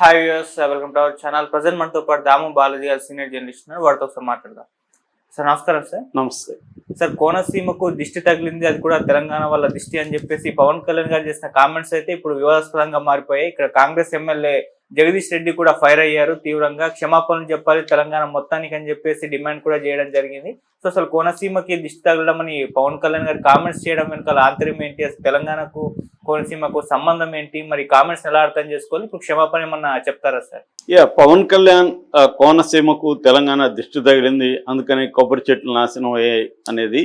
Hi viewers welcome to our channel present మనతో పాటు దాము బాలాజీ గారు సీనియర్ జర్నలిస్ట్ ఉన్నారు. వాడితో ఒకసారి మాట్లాడదాం. సార్ నమస్కారం సార్ నమస్తే. సార్ కోనసీమకు దిష్టి తగిలింది. అది కూడా తెలంగాణ వల్ల దిష్టి అని చెప్పేసి పవన్ కళ్యాణ్ గారు చేసిన కామెంట్స్ అయితే ఇప్పుడు వివాదాస్పదంగా మారిపోయాయి. ఇక్కడ కాంగ్రెస్ ఎమ్మెల్యే జగదీష్ రెడ్డి కూడా ఫైర్ అయ్యారు తీవ్రంగా. క్షమాపణలు చెప్పాలి తెలంగాణ మొత్తానికి అని చెప్పేసి డిమాండ్ కూడా చేయడం జరిగింది. సో అసలు కోనసీమకి దిష్టి తగలడం పవన్ కళ్యాణ్ గారు కామెంట్స్ చేయడం వెనకాల ఆంతర్యం ఏంటి? అసలు తెలంగాణకు కోనసీమకు సంబంధం ఏంటి? మరి కామెంట్స్ ఎలా అర్థం చేసుకోవాలి? ఇప్పుడు క్షమాపణ ఏమన్నా చెప్తారా సార్? యా పవన్ కళ్యాణ్ కోనసీమకు తెలంగాణ దిష్టి తగిలింది. అందుకని కొబ్బరి చెట్లు నాశనం అయ్యాయి అనేది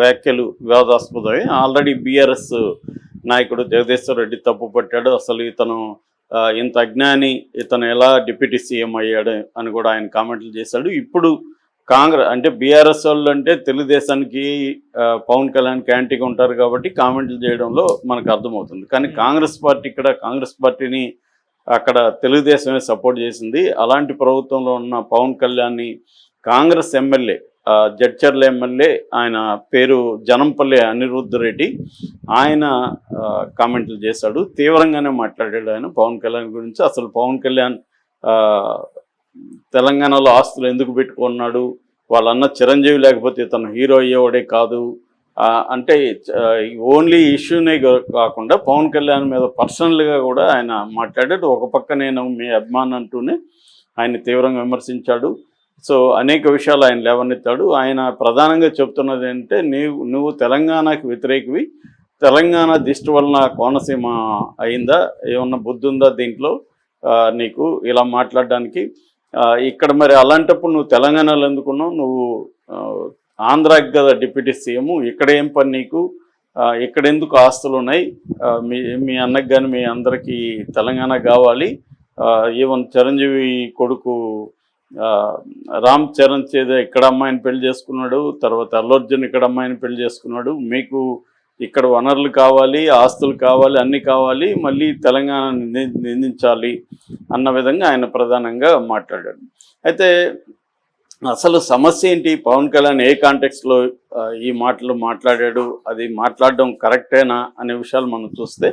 వ్యాఖ్యలు వివాదాస్పదమే. ఆల్రెడీ బీఆర్ఎస్ నాయకుడు జగదీశ్వర్ రెడ్డి తప్పు పట్టాడు. అసలు ఇతను ఇంత అజ్ఞాని ఇతను ఎలా డిప్యూటీ సీఎం అయ్యాడు అని కూడా ఆయన కామెంట్లు చేశాడు. ఇప్పుడు కాంగ్రెస్ అంటే బీఆర్ఎస్ వాళ్ళు అంటే తెలుగుదేశానికి పవన్ కళ్యాణ్ క్యాంటీగా ఉంటారు కాబట్టి కామెంట్లు చేయడంలో మనకు అర్థమవుతుంది. కానీ కాంగ్రెస్ పార్టీ ఇక్కడ కాంగ్రెస్ పార్టీని అక్కడ తెలుగుదేశమే సపోర్ట్ చేసింది. అలాంటి ప్రభుత్వంలో ఉన్న పవన్ కళ్యాణ్ని కాంగ్రెస్ ఎమ్మెల్యే జడ్చర్ల ఎమ్మెల్యే ఆయన పేరు జనంపల్లి అనిరుద్ధ్ రెడ్డి ఆయన కామెంట్లు చేశాడు. తీవ్రంగానే మాట్లాడాడు ఆయన పవన్ కళ్యాణ్ గురించి. అసలు పవన్ కళ్యాణ్ తెలంగాణలో ఆస్తులు ఎందుకు పెట్టుకున్నాడు? వాళ్ళన్న చిరంజీవి లేకపోతే తను హీరో అయ్యేవాడే కాదు. అంటే ఓన్లీ ఇష్యూనే కాకుండా పవన్ కళ్యాణ్ మీద పర్సనల్గా కూడా ఆయన మాట్లాడాడు. ఒక పక్క నేను మీ అభిమాన్ అంటూనే ఆయన తీవ్రంగా విమర్శించాడు. సో అనేక విషయాలు ఆయన లేవనెత్తాడు. ఆయన ప్రధానంగా చెప్తున్నది ఏంటంటే నీవు నువ్వు తెలంగాణకు వ్యతిరేకవి. తెలంగాణ దిష్టి వలన కోనసీమ అయిందా? ఏమన్నా బుద్ధి ఉందా దీంట్లో? నీకు ఇలా మాట్లాడడానికి. ఇక్కడ మరి అలాంటప్పుడు నువ్వు తెలంగాణలో ఎందుకున్నావు? నువ్వు ఆంధ్రాకి కదా డిప్యూటీ సీఎం. ఇక్కడ ఏం పని నీకు? ఇక్కడ ఎందుకు ఆస్తులు ఉన్నాయి? మీ మీ అన్నకు కానీ మీ అందరికీ తెలంగాణ కావాలి. ఈవెన్ చిరంజీవి కొడుకు రామ్ చరణ్ చేద ఇక్కడ అమ్మాయిని పెళ్ళి చేసుకున్నాడు తర్వాత అల్లు అర్జున్ ఇక్కడ అమ్మాయిని పెళ్ళి చేసుకున్నాడు. మీకు ఇక్కడ వనరులు కావాలి ఆస్తులు కావాలి అన్నీ కావాలి మళ్ళీ తెలంగాణ నిందించాలి అన్న విధంగా ఆయన ప్రధానంగా మాట్లాడాడు. అయితే అసలు సమస్య ఏంటి? పవన్ కళ్యాణ్ ఏ కాంటెక్స్లో ఈ మాటలు మాట్లాడాడు? అది మాట్లాడడం కరెక్టేనా? అనే విషయాలు మనం చూస్తే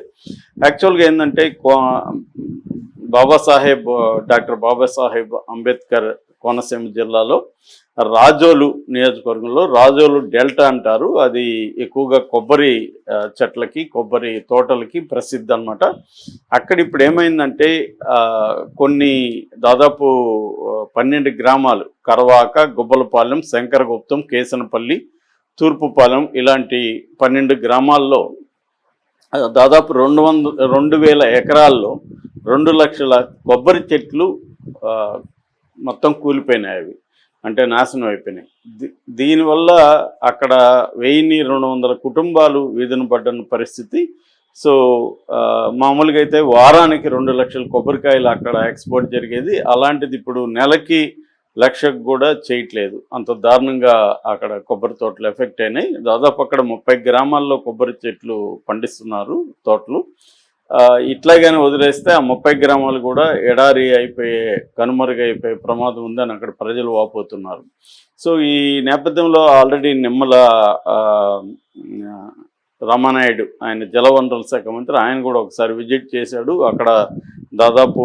యాక్చువల్గా ఏంటంటే కో- బాబాసాహెబ్ డాక్టర్ బాబాసాహెబ్ అంబేద్కర్ కోనసీమ జిల్లాలో రాజోలు నియోజకవర్గంలో రాజోలు డెల్టా అంటారు. అది ఎక్కువగా కొబ్బరి చెట్లకి కొబ్బరి తోటలకి ప్రసిద్ధి అనమాట అక్కడ ఇప్పుడు ఏమైందంటే కొన్ని దాదాపు పన్నెండు గ్రామాలు కరవాక గుబ్బలపాలెం శంకరగుప్తం కేసనపల్లి తూర్పుపాలెం ఇలాంటి పన్నెండు గ్రామాల్లో దాదాపు రెండు వంద రెండు వేల ఎకరాల్లో రెండు లక్షల కొబ్బరి చెట్లు మొత్తం కూలిపోయినాయి అవి. అంటే నాశనం అయిపోయినాయి. దీ- దీనివల్ల అక్కడ వెయ్యిన్ని రెండు వందల కుటుంబాలు వీధిన పడ్డని పరిస్థితి. సో మామూలుగా అయితే వారానికి రెండు లక్షల కొబ్బరికాయలు అక్కడ ఎక్స్పోర్ట్ జరిగేది. అలాంటిది ఇప్పుడు నెలకి లక్షకు కూడా చేయట్లేదు. అంత దారుణంగా అక్కడ కొబ్బరి తోటలు ఎఫెక్ట్ అయినాయి. దాదాపు అక్కడ ముప్పై గ్రామాల్లో కొబ్బరి చెట్లు పండిస్తున్నారు తోటలు. ఇట్లాగానే వదిలేస్తే ఆ ముప్పై గ్రామాలు కూడా ఎడారి అయిపోయే కనుమరుగైపోయే ప్రమాదం ఉందని అక్కడ ప్రజలు వాపోతున్నారు. సో ఈ నేపథ్యంలో ఆల్రెడీ నిమ్మల రామానాయుడు ఆయన జలవనరుల శాఖ మంత్రి ఆయన కూడా ఒకసారి విజిట్ చేశాడు. అక్కడ దాదాపు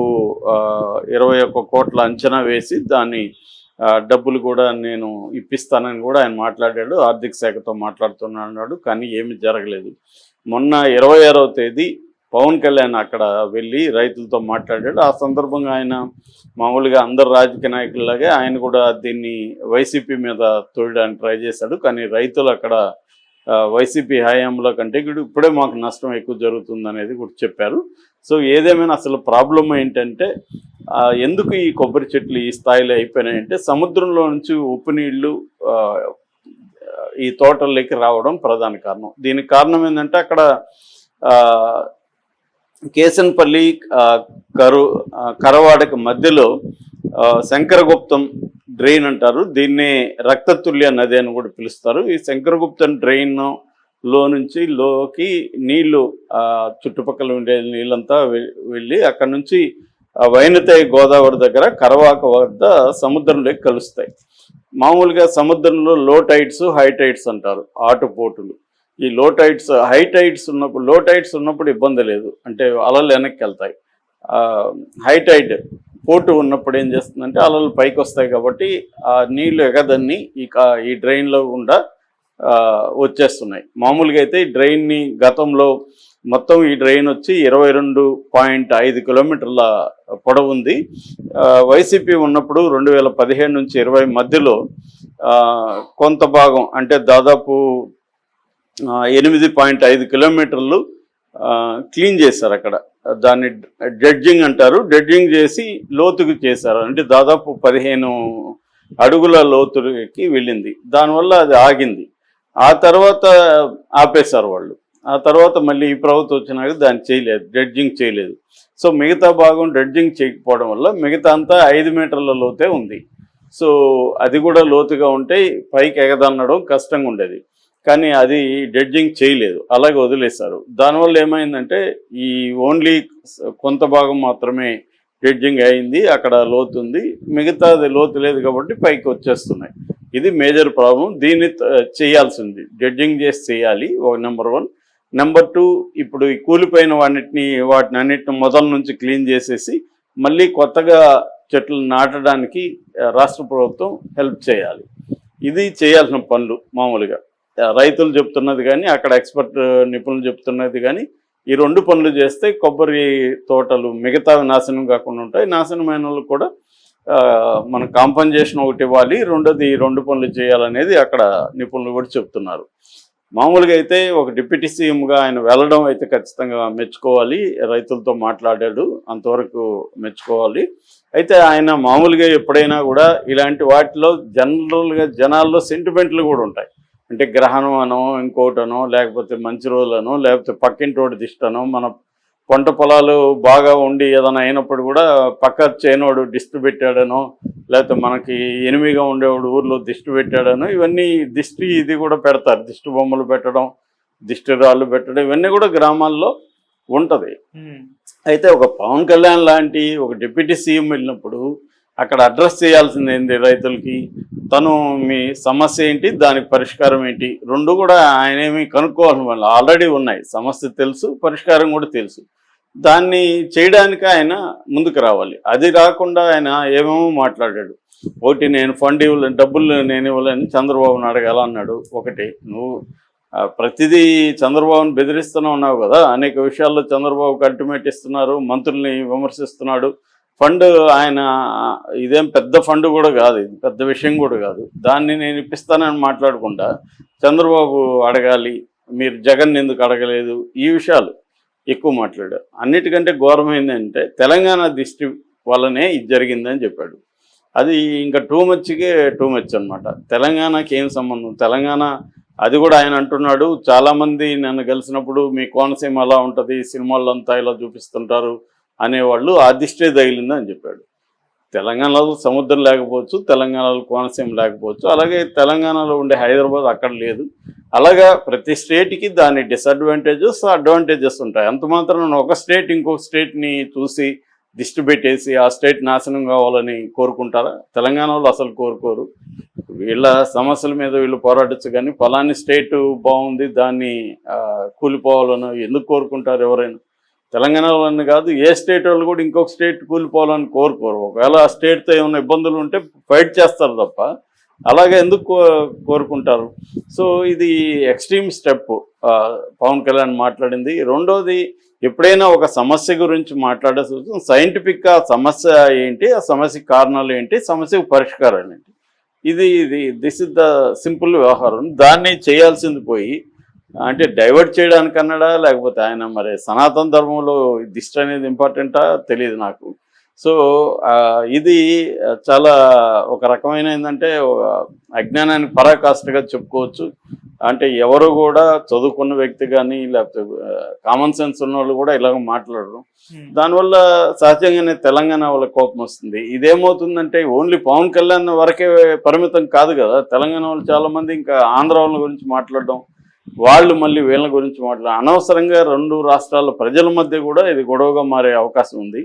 ఇరవై ఒక్క కోట్ల అంచనా వేసి దాన్ని డబ్బులు కూడా నేను ఇప్పిస్తానని కూడా ఆయన మాట్లాడాడు ఆర్థిక శాఖతో మాట్లాడుతున్నాడు కానీ ఏమీ జరగలేదు. మొన్న ఇరవై ఆరవ తేదీ పవన్ కళ్యాణ్ అక్కడ వెళ్ళి రైతులతో మాట్లాడాడు. ఆ సందర్భంగా ఆయన మామూలుగా అందరు రాజకీయ నాయకుల్లాగే ఆయన కూడా దీన్ని వైసీపీ మీద తోయడానికి ట్రై చేశాడు కానీ రైతులు అక్కడ వైసీపీ హయాంలో కంటే ఇప్పుడే మాకు నష్టం ఎక్కువ జరుగుతుంది అనేది కూడా చెప్పారు. సో ఏదేమైనా అసలు ప్రాబ్లం ఏంటంటే ఎందుకు ఈ కొబ్బరి చెట్లు ఈ స్థాయిలో అయిపోయినాయంటే సముద్రంలో నుంచి ఉప్పు నీళ్ళు ఈ తోటల్లోకి రావడం ప్రధాన కారణం. దీనికి కారణం ఏంటంటే అక్కడ కేసన్పల్లి కరు కరవాడకి మధ్యలో శంకరగుప్తం డ్రైన్ అంటారు. దీన్ని రక్తతుల్య నది అని కూడా పిలుస్తారు. ఈ శంకరగుప్తం డ్రైన్లో నుంచి లోకి నీళ్ళు చుట్టుపక్కల ఉండే నీళ్ళంతా వె- వెళ్ళి అక్కడ నుంచి వైనతాయి గోదావరి దగ్గర కరవాక వద్ద సముద్రంలోకి కలుస్తాయి. మామూలుగా సముద్రంలో లో టైడ్స్ హై టైడ్స్ అంటారు ఆటుపోటులు. ఈ లో టైడ్స్ హై టైడ్స్ ఉన్నప్పుడు లో టైడ్స్ ఉన్నప్పుడు ఇబ్బంది లేదు. అంటే అలలు వెనక్కి వెళ్తాయి. హై టైడ్ పోటు ఉన్నప్పుడు ఏం చేస్తుందంటే అలలు పైకి వస్తాయి కాబట్టి ఆ నీళ్ళు ఎగదన్ని ఈ ఈ డ్రైన్లో గుండా వచ్చేస్తున్నాయి. మామూలుగా అయితే ఈ డ్రైన్ని గతంలో మొత్తం ఈ డ్రైన్ వచ్చి ఇరవై రెండు పాయింట్ ఐదు కిలోమీటర్ల పొడవు ఉంది. వైసీపీ ఉన్నప్పుడు రెండు వేల పదిహేను నుంచి ఇరవై మధ్యలో కొంత భాగం అంటే దాదాపు ఎనిమిది పాయింట్ ఐదు కిలోమీటర్లు క్లీన్ చేశారు అక్కడ. దాన్ని డెడ్జింగ్ అంటారు. డెడ్జింగ్ చేసి లోతుకు చేశారు. అంటే దాదాపు పదిహేను అడుగుల లోతుకి వెళ్ళింది. దానివల్ల అది ఆగింది. ఆ తర్వాత ఆపేశారు వాళ్ళు. ఆ తర్వాత మళ్ళీ ఈ ప్రభుత్వం వచ్చినాక దాన్ని చేయలేదు. డెడ్జింగ్ చేయలేదు. సో మిగతా భాగం డెడ్జింగ్ చేయకపోవడం వల్ల మిగతా అంతా ఐదు మీటర్ల లోతే ఉంది. సో అది కూడా లోతుగా ఉంటే పైకి ఎగదన్నడం కష్టంగా ఉండేది కానీ అది డెడ్జింగ్ చేయలేదు అలాగే వదిలేశారు. దానివల్ల ఏమైందంటే ఈ ఓన్లీ కొంత భాగం మాత్రమే డెడ్జింగ్ అయింది అక్కడ లోతు ఉంది మిగతాది లోతు లేదు కాబట్టి పైకి వచ్చేస్తున్నాయి. ఇది మేజర్ ప్రాబ్లం దీన్ని చేయాల్సింది డెడ్జింగ్ చేసి చేయాలి ఒక నెంబర్ వన్ నెంబర్ టూ ఇప్పుడు ఈ కూలిపోయిన వాటిని వాటిని అన్నిటిని మొదల నుంచి క్లీన్ చేసేసి మళ్ళీ కొత్తగా చెట్లు నాటడానికి రాష్ట్ర ప్రభుత్వం హెల్ప్ చేయాలి. ఇది చేయాల్సిన పనులు మామూలుగా. రైతులు చెప్తున్నది కానీ అక్కడ ఎక్స్పర్ట్ నిపుణులు చెప్తున్నది కానీ ఈ రెండు పనులు చేస్తే కొబ్బరి తోటలు మిగతా నాశనం కాకుండా ఉంటాయి. నాశనమైన వాళ్ళకు కూడా మన కాంపన్సేషన్ ఒకటి ఇవ్వాలి. రెండోది ఈ రెండు పనులు చేయాలనేది అక్కడ నిపుణులు కూడా చెప్తున్నారు. మామూలుగా అయితే ఒక డిప్యూటీ సీఎంగా ఆయన వెళ్ళడం అయితే ఖచ్చితంగా మెచ్చుకోవాలి. రైతులతో మాట్లాడాడు అంతవరకు మెచ్చుకోవాలి. అయితే ఆయన మామూలుగా ఎప్పుడైనా కూడా ఇలాంటి వాటిలో జనరల్గా జనాల్లో సెంటిమెంట్లు కూడా ఉంటాయి. అంటే గ్రహణం అనో ఇంకోటనో లేకపోతే మంచి రోజులనో లేకపోతే పక్కింటోడి దిష్టనో మన పంట పొలాలు బాగా ఉండి ఏదైనా అయినప్పుడు కూడా పక్క చేనోడు దిష్టి పెట్టాడనో లేకపోతే మనకి ఎనిమిగా ఉండేవాడు ఊర్లో దిష్టి పెట్టాడనో ఇవన్నీ దిష్టి ఇది కూడా పెడతారు. దిష్టి బొమ్మలు పెట్టడం దిష్టి రాళ్ళు పెట్టడం ఇవన్నీ కూడా గ్రామాల్లో ఉంటుంది. అయితే ఒక పవన్ కళ్యాణ్ లాంటి ఒక డిప్యూటీ సీఎం వెళ్ళినప్పుడు అక్కడ అడ్రస్ చేయాల్సింది ఏంటి రైతులకి? తను మీ సమస్య ఏంటి? దానికి పరిష్కారం ఏంటి? రెండు కూడా ఆయన ఏమి కనుక్కోవాల్సిన వాళ్ళు ఆల్రెడీ ఉన్నాయి. సమస్య తెలుసు పరిష్కారం కూడా తెలుసు. దాన్ని చేయడానికి ఆయన ముందుకు రావాలి. అది రాకుండా ఆయన ఏమేమో మాట్లాడాడు. ఒకటి నేను ఫండ్ ఇవ్వలేను డబ్బులు నేను ఇవ్వలేని చంద్రబాబుని అడగాలన్నాడు ఒకటి నువ్వు ప్రతిదీ చంద్రబాబుని బెదిరిస్తూనే ఉన్నావు కదా. అనేక విషయాల్లో చంద్రబాబుకి అల్టిమేట్ ఇస్తున్నారు మంత్రుల్ని విమర్శిస్తున్నాడు. ఫండ్ ఆయన ఇదేం పెద్ద ఫండ్ కూడా కాదు ఇది పెద్ద విషయం కూడా కాదు. దాన్ని నేను ఇప్పిస్తానని మాట్లాడకుండా చంద్రబాబు అడగాలి మీరు జగన్ ఎందుకు అడగలేదు ఈ విషయాలు ఎక్కువ మాట్లాడారు అన్నిటికంటే ఘోరమైందంటే తెలంగాణ దిష్టి వల్లనే ఇది జరిగిందని చెప్పాడు. అది ఇంకా టూ మచ్కే టూ మచ్ అనమాట తెలంగాణకి ఏం సంబంధం? తెలంగాణ అది కూడా ఆయన అంటున్నాడు. చాలామంది నన్ను కలిసినప్పుడు మీ కోనసీమ అలా ఉంటుంది? సినిమాల్లో అంతా ఇలా చూపిస్తుంటారు. అనేవాళ్ళు ఆ దిష్టే తగిలింది చెప్పాడు. తెలంగాణలో సముద్రం లేకపోవచ్చు తెలంగాణలో కోనసీమ లేకపోవచ్చు అలాగే తెలంగాణలో ఉండే హైదరాబాద్ అక్కడ లేదు. అలాగా ప్రతి స్టేట్కి దాని డిసడ్వాంటేజెస్ అడ్వాంటేజెస్ ఉంటాయి. అంత మాత్రం ఒక స్టేట్ ఇంకొక స్టేట్ని చూసి దిష్టి పెట్టేసి ఆ స్టేట్ నాశనం కావాలని కోరుకుంటారా? తెలంగాణ వాళ్ళు అసలు కోరుకోరు. వీళ్ళ సమస్యల మీద వీళ్ళు పోరాడచ్చు కానీ ఫలాని స్టేట్ బాగుంది దాన్ని కూలిపోవాలని ఎందుకు కోరుకుంటారు ఎవరైనా? తెలంగాణ వాళ్ళని కాదు ఏ స్టేట్ వాళ్ళు కూడా ఇంకొక స్టేట్ కూలిపోవాలని కోరుకోరు. ఒకవేళ ఆ స్టేట్తో ఏమైనా ఇబ్బందులు ఉంటే ఫైట్ చేస్తారు తప్ప అలాగే ఎందుకు కో- కోరుకుంటారు? సో ఇది ఎక్స్ట్రీమ్ స్టెప్ పవన్ కళ్యాణ్ మాట్లాడింది. రెండోది ఎప్పుడైనా ఒక సమస్య గురించి మాట్లాడాల్సి వస్తుంది సైంటిఫిక్గా సమస్య ఏంటి ఆ సమస్య కారణాలు ఏంటి సమస్యకు పరిష్కారాలు ఏంటి? ఇది ఇది దిస్ ఇస్ ద సింపుల్ వ్యవహారం. దాన్ని చేయాల్సింది పోయి అంటే డైవర్ట్ చేయడానికి అన్నాడా లేకపోతే ఆయన మరి సనాతన ధర్మంలో దిష్టి అనేది ఇంపార్టెంటా తెలియదు నాకు. సో ఇది చాలా ఒక రకమైన ఏంటంటే ఒక అజ్ఞానానికి పరాకాష్ఠగా చెప్పుకోవచ్చు. అంటే ఎవరు కూడా చదువుకున్న వ్యక్తి కానీ లేకపోతే కామన్ సెన్స్ ఉన్న వాళ్ళు కూడా ఇలాగ మాట్లాడరు. దానివల్ల సహజంగానే తెలంగాణ వాళ్ళ కోపం వస్తుంది. ఇదేమవుతుందంటే ఓన్లీ పవన్ కళ్యాణ్ వరకే పరిమితం కాదు కదా? తెలంగాణ వాళ్ళు చాలా మంది ఇంకా ఆంధ్ర వాళ్ళ గురించి మాట్లాడడం వాళ్ళు మళ్ళీ వీళ్ళ గురించి మాట్లాడారు అనవసరంగా రెండు రాష్ట్రాల ప్రజల మధ్య కూడా ఇది గొడవగా మారే అవకాశం ఉంది.